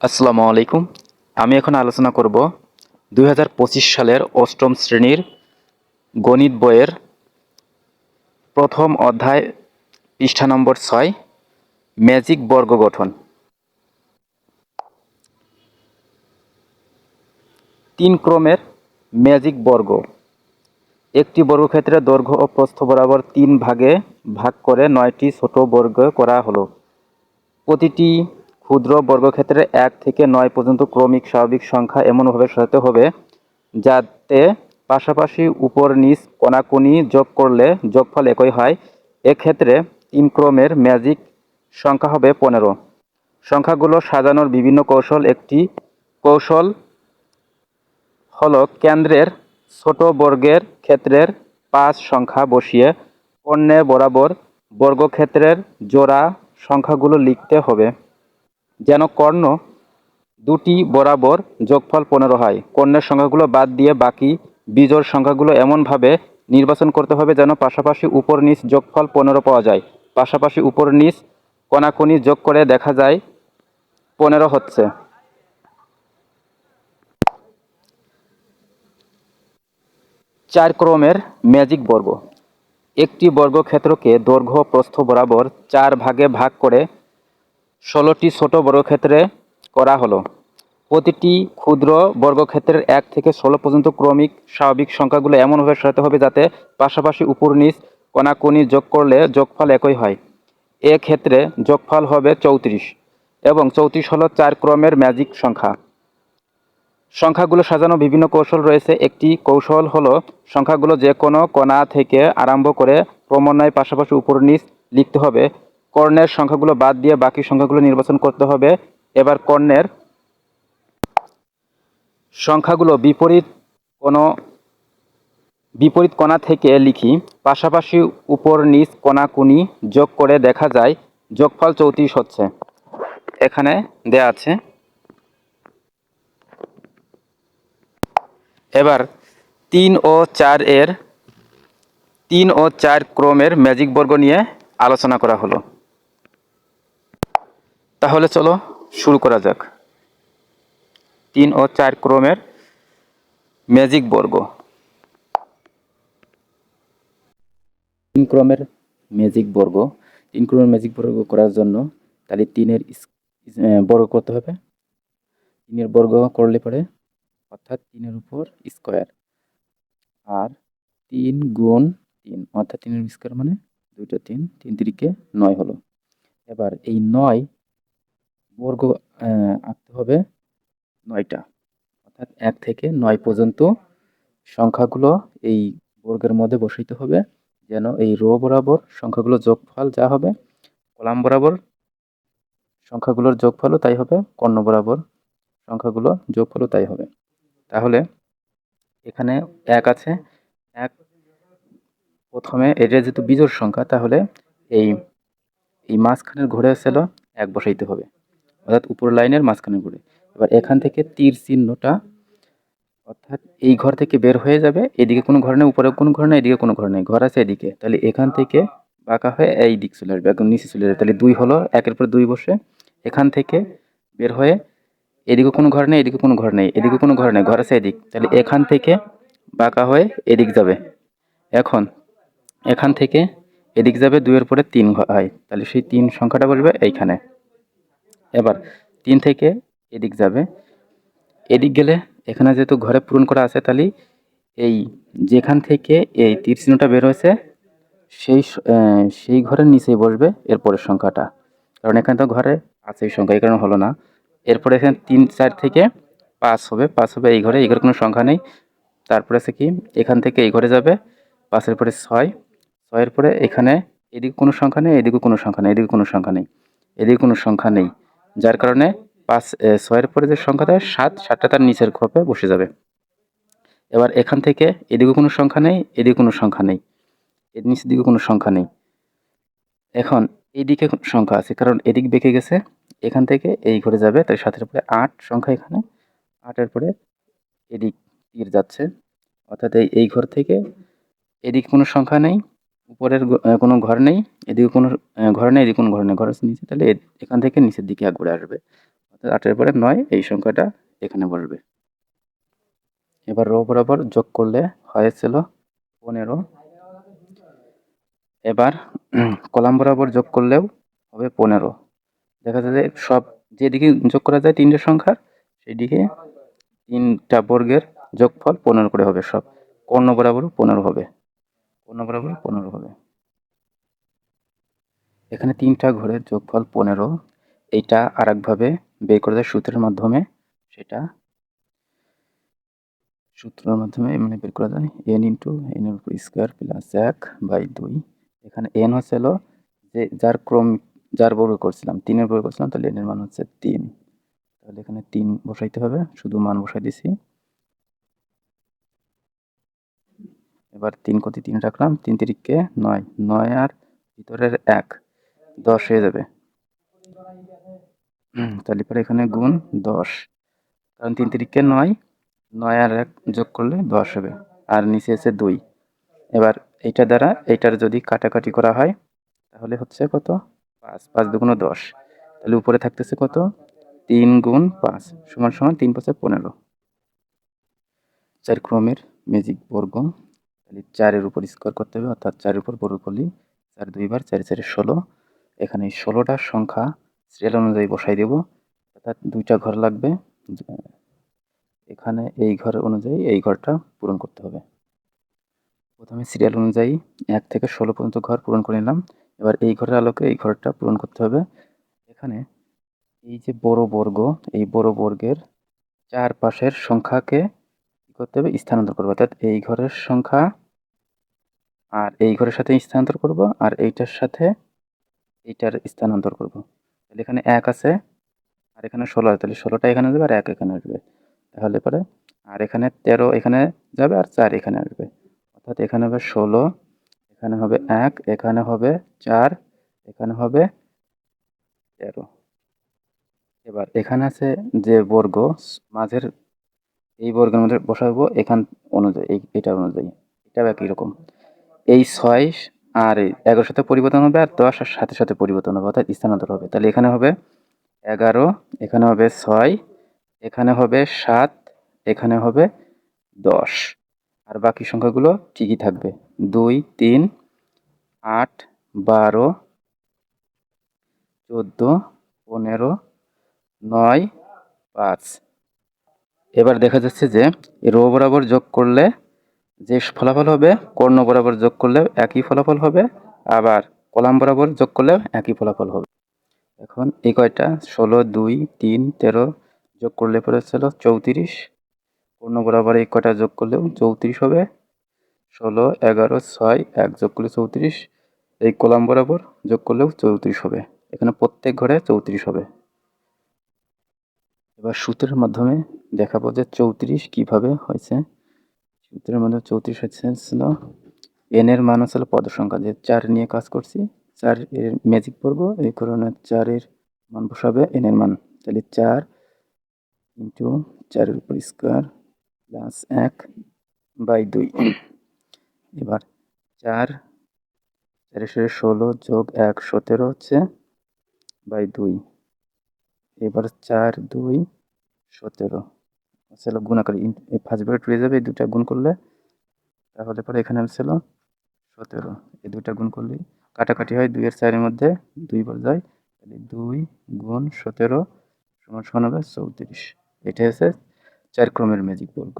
আসসালামু আলাইকুম। আমি এখন আলোচনা করব দু হাজার পঁচিশ সালের অষ্টম শ্রেণির গণিত বইয়ের প্রথম অধ্যায়, পৃষ্ঠা নম্বর ছয়, ম্যাজিক বর্গ গঠন। তিন ক্রমের ম্যাজিক বর্গ। একটি বর্গক্ষেত্রে দৈর্ঘ্য ও প্রস্থ বরাবর তিন ভাগে ভাগ করে নয়টি ছোট বর্গ করা হলো। প্রতিটি ক্ষুদ্র বর্গক্ষেত্রে এক থেকে নয় পর্যন্ত ক্রমিক স্বাভাবিক সংখ্যা এমনভাবে সাজাতে হবে, যাতে পাশাপাশি উপর নিচ কোনাকুনি যোগ করলে যোগফল একই হয়। এক্ষেত্রে তিন ক্রমের ম্যাজিক সংখ্যা হবে পনেরো। সংখ্যাগুলো সাজানোর বিভিন্ন কৌশল একটি কৌশল হলো কেন্দ্রের ছোট বর্গের ক্ষেত্রের পাঁচ সংখ্যা বসিয়ে কর্ণে বরাবর বর্গক্ষেত্রের জোড়া সংখ্যাগুলো লিখতে হবে। যেন কর্ণ দুটি বরাবর যোগফল পনেরো হয়। কর্ণের সংখ্যাগুলো বাদ দিয়ে বাকি বিজোড় সংখ্যাগুলো এমনভাবে নির্বাচন করতে হবে যেন পাশাপাশি উপর নিচ যোগফল পনেরো পাওয়া যায়। পাশাপাশি উপর নিচ কোনাকুনি যোগ করে দেখা যায় পনেরো হচ্ছে। চার ক্রমের ম্যাজিক বর্গ। একটি বর্গক্ষেত্রকে দৈর্ঘ্য প্রস্থ বরাবর চার ভাগে ভাগ করে ষোলোটি ছোট বর্গক্ষেত্রে করা হলো। প্রতিটি ক্ষুদ্র বর্গক্ষেত্রের এক থেকে ষোলো পর্যন্ত ক্রমিক স্বাভাবিক সংখ্যাগুলো এমনভাবে সাজাতে হবে যাতে পাশাপাশি উপর নিচ কোনাকুনি যোগ করলে যোগফল একই হয়। এ ক্ষেত্রে যোগফল হবে চৌত্রিশ এবং চৌত্রিশ হলো চার ক্রমের ম্যাজিক সংখ্যা। সংখ্যাগুলো সাজানো বিভিন্ন কৌশল রয়েছে। একটি কৌশল হলো সংখ্যাগুলো যে কোনো কণা থেকে আরম্ভ করে ক্রমান্বয়ে পাশাপাশি উপর নিচ লিখতে হবে। কর্ণের সংখ্যাগুলো বাদ দিয়ে বাকি সংখ্যাগুলো নির্বাচন করতে হবে। এবার কর্ণের সংখ্যাগুলো বিপরীত কোনো বিপরীত কোণা থেকে লিখি। পাশাপাশি উপর নিচ কোনাকুনি যোগ করে দেখা যায় যোগফল চৌত্রিশ হচ্ছে। এখানে দেয়া আছে। এবার তিন ও চার এর, তিন ও চার ক্রমের ম্যাজিক বর্গ নিয়ে আলোচনা করা হলো। তাহলে চলো শুরু করা যাক। তিন ও চার ক্রমের ম্যাজিক বর্গ। তিন ক্রমের ম্যাজিক বর্গ। তিন ক্রমের ম্যাজিক বর্গ করার জন্য তাহলে তিনের বর্গ করতে হবে। তিনের বর্গ করলে পরে অর্থাৎ তিনের উপর স্কোয়ার আর তিন গুণ তিন, অর্থাৎ তিনের স্কোয়ার মানে দুইটা তিন তিন তিরিকে নয় হলো। এবার এই নয় বর্গ আঁকতে হবে নয়টা। অর্থাৎ এক থেকে নয় পর্যন্ত সংখ্যাগুলো এই বর্গের মধ্যে বসাইতে হবে, যেন এই রো বরাবর সংখ্যাগুলো যোগফল যা হবে, কলাম বরাবর সংখ্যাগুলোর যোগফলও তাই হবে, কর্ণ বরাবর সংখ্যাগুলো যোগফলও তাই হবে। তাহলে এখানে এক আছে। এক প্রথমে এটা যেহেতু বিজোড় সংখ্যা, তাহলে এই এই মাঝখানের ঘুরে ছিল এক বসাইতে হবে। অর্থাৎ উপর লাইনের মাঝখানে ঘুরে। এবার এখান থেকে তীর চিহ্নটা অর্থাৎ এই ঘর থেকে বের হয়ে যাবে। এদিকে কোনো ঘর নেই, উপরে কোনো ঘর নেই, এদিকে কোনো ঘর নেই। ঘর আছে এদিকে। তাহলে এখান থেকে বাঁকা হয়ে এই দিক চলে আসবে, একদম নিচে চলে যাবে তাহলে দুই হলো, একের পর দুই বসে এখান থেকে বের হয়ে এদিকে কোনো ঘর নেই, এদিকে কোনো ঘর নেই, এদিকে কোনো ঘর নেই, ঘর আছে এদিক। তাহলে এখান থেকে বাঁকা হয়ে এদিক যাবে। এখন এখান থেকে এদিক যাবে, দুইয়ের পরে তিন হয়। তাহলে সেই তিন সংখ্যাটা বসবে এইখানে। এবার তিন থেকে এদিক যাবে। এদিক গেলে এখানে যেহেতু ঘরে পূরণ করা আছে তাহলে এই যেখান থেকে এই তীর চিহ্নটা বের হয়েছে, সেই সেই ঘরের নিচেই বসবে এরপরের সংখ্যাটা। কারণ এখানে তো ঘরে আছে এই সংখ্যা, এই কারণে হলো না। এরপরে এখানে তিন, চার থেকে পাঁচ হবে পাঁচ হবে এই ঘরে এই ঘরে কোনো সংখ্যা নেই। তারপরে আছে কি? এখান থেকে এই ঘরে যাবে, পাঁচের পরে ছয়, ছয়ের পরে এখানে এদিকে কোনো সংখ্যা নেই, এদিকে কোনো সংখ্যা নেই, এদিকে কোনো সংখ্যা নেই, এদিকে কোনো সংখ্যা নেই। যার কারণে পাঁচ ছয়ের পরে যে সংখ্যা দেয় সাত, সাতটা তার নিচের খোপে বসে যাবে। এবার এখান থেকে এদিকে কোনো সংখ্যা নেই, এদিকে কোনো সংখ্যা নেই, এর নিচের দিকে কোনো সংখ্যা নেই। এখন এইদিকে সংখ্যা আছে, কারণ এদিক বেঁকে গেছে, এখান থেকে এই ঘরে যাবে, তাই সাতের পরে আট সংখ্যা এখানে, আটের পরে এদিক তীর যাচ্ছে। অর্থাৎ এই এই ঘর থেকে এদিকে কোনো সংখ্যা নেই উপরের কোনো ঘর নেই, এদিকে কোনো ঘর নেই, এদিকে কোনো ঘর নেই, ঘর আছে নিচে, তাহলে এখান থেকে নিচের দিকে এক ঘুরে আসবে। অর্থাৎ আটের পরে নয়, এই সংখ্যাটা এখানে বসবে। এবার রো বরাবর যোগ করলে হয়েছিল পনেরো। এবার কলাম বরাবর যোগ করলেও হবে পনেরো। দেখা যায় সব যেদিকে যোগ করা যায় তিনটে সংখ্যার সেই দিকে তিনটা বর্গের যোগফল পনেরো করে হবে সব। কর্ণ বরাবর পনেরো হবে। কর্ণ বরাবর পনেরো হবে। এখানে তিনটা ঘরের যোগফল পনেরো। এইটা আরেকভাবে বের করে দেয় সূত্রের মাধ্যমে। সেটা সূত্রের মাধ্যমে মানে বের করা যায় এন ইন্টু এন এর উপর স্কোয়ার প্লাস এক বাই দুই। এখানে এন হচ্ছিল যে যার ক্রম, যার বর্গ করছিলাম, তিনের বর্গ করছিলাম, তাহলে এনের মান হচ্ছে তিন। তাহলে এখানে তিন বসাইতে হবে, শুধু মান বসাই দিছি। এবার তিন কোটি তিন রাখলাম তিন তিরিককে নয় নয় আর ভিতরের এক, দশ হয়ে যাবে। তাহলে পরে এখানে গুণ দশ, কারণ তিন তিরিককে নয় নয় আর এক যোগ করলে দশ হবে, আর নিচে আছে দুই। এবার এইটা দ্বারা এইটার যদি কাটাকাটি করা হয়, তাহলে হচ্ছে কত? পাঁচ পাঁচ দুগুণ দশ। তাহলে উপরে থাকতেছে কত? তিন গুণ পাঁচ, সমান সমান তিন পাঁচে পনেরো। চার ক্রমের ম্যাজিক বর্গ তাহলে চারের উপর স্কোয়ার করতে হবে, অর্থাৎ চারের উপর বর্গ করলে চার দুইবার চারে চারে ষোলো। এখানে ষোলোটার সংখ্যা সিরিয়াল অনুযায়ী বসাই দেব। অর্থাৎ দুইটা ঘর লাগবে। এখানে এই ঘর অনুযায়ী এই ঘরটা পূরণ করতে হবে। প্রথমে সিরিয়াল অনুযায়ী এক থেকে ষোলো পর্যন্ত ঘর পূরণ করে নিলাম। এবার এই ঘরের আলোকে এই ঘরটা পূরণ করতে হবে। এখানে এই যে বড় বর্গ, এই বড় বর্গের চার পাশের সংখ্যাকে করতে হবে? স্থানান্তর করব অর্থাৎ এই ঘরের সংখ্যা আর এই ঘরের সাথে স্থানান্তর করব আর এইটার সাথে এইটার স্থানান্তর করব। তাহলে এখানে এক আছে আর এখানে ষোলো তাহলে ষোলোটা এখানে যাবে আর এক এখানে আসবে। তাহলে পরে আর এখানে তেরো এখানে যাবে আর চার এখানে আসবে। অর্থাৎ এখানে হবে ষোলো, এখানে হবে এক, এখানে হবে চার, এখানে হবে তেরো। এবার এখানে আছে যে বর্গ, মাঝের এই বর্গের মধ্যে বসাবো এখান অনুযায়ী এটার অনুযায়ী। এটা একই রকম। এই ছয় আর এগারোর সাথে পরিবর্তন হবে আর দশ আর সাথে সাথে পরিবর্তন হবে, অর্থাৎ স্থানান্তর হবে। তাহলে এখানে হবে এগারো, এখানে হবে ছয়, এখানে হবে সাত, এখানে হবে দশ। আর বাকি সংখ্যাগুলো ঠিকই থাকবে? দুই, তিন, আট, বারো, চোদ্দ, পনেরো, নয়, পাঁচ। এবার দেখা যাচ্ছে যে রো বরাবর যোগ করলে যে ফলাফল হবে, কর্ণ বরাবর যোগ করলেও একই ফলাফল হবে, আবার কলাম বরাবর যোগ করলেও একই ফলাফল হবে। এখন এই কয়টা? ষোলো, দুই, তিন, তেরো যোগ করলে পরে ছিল চৌত্রিশ। কর্ণ বরাবর এই কটা যোগ করলেও চৌত্রিশ হবে। ষোলো, এগারো, ছয়, এক যোগ করলে চৌত্রিশ। এই কলাম বরাবর যোগ করলেও চৌত্রিশ হবে। এখানে প্রত্যেক ঘরে চৌত্রিশ হবে। এবার সূত্রের মাধ্যমে দেখাবো যে চৌত্রিশ কীভাবে হয়েছে। সূত্রের মধ্যে চৌত্রিশ হচ্ছিল এন এর মান হচ্ছিল পদ সংখ্যা যে চার নিয়ে কাজ করছি, চার এর ম্যাজিক পড়ব, এই কারণে চারের মান বসাবে এন এর মান। তাহলে চার ইন্টু চারের উপর স্কোয়ার প্লাস এক বাই দুই। এবার চার সাথে ষোলো যোগ এক, সতেরো হচ্ছে বাই দুই। এবার চার, দুই, সতেরো। ছিল গুণাকার ফার্স্ট ব্র্যাকেট রয়ে যাবে, এই দুটা গুণ করলে, তাহলে পরে এখানে ছিল সতেরো, এই দুটা গুণ করলেই কাটাকাটি হয় দুইয়ের চারের মধ্যে দুইবার যায়, তাহলে দুই গুণ সতেরো সমান সমান হবে চৌত্রিশ। এটা হচ্ছে চার ক্রমের ম্যাজিক বর্গ।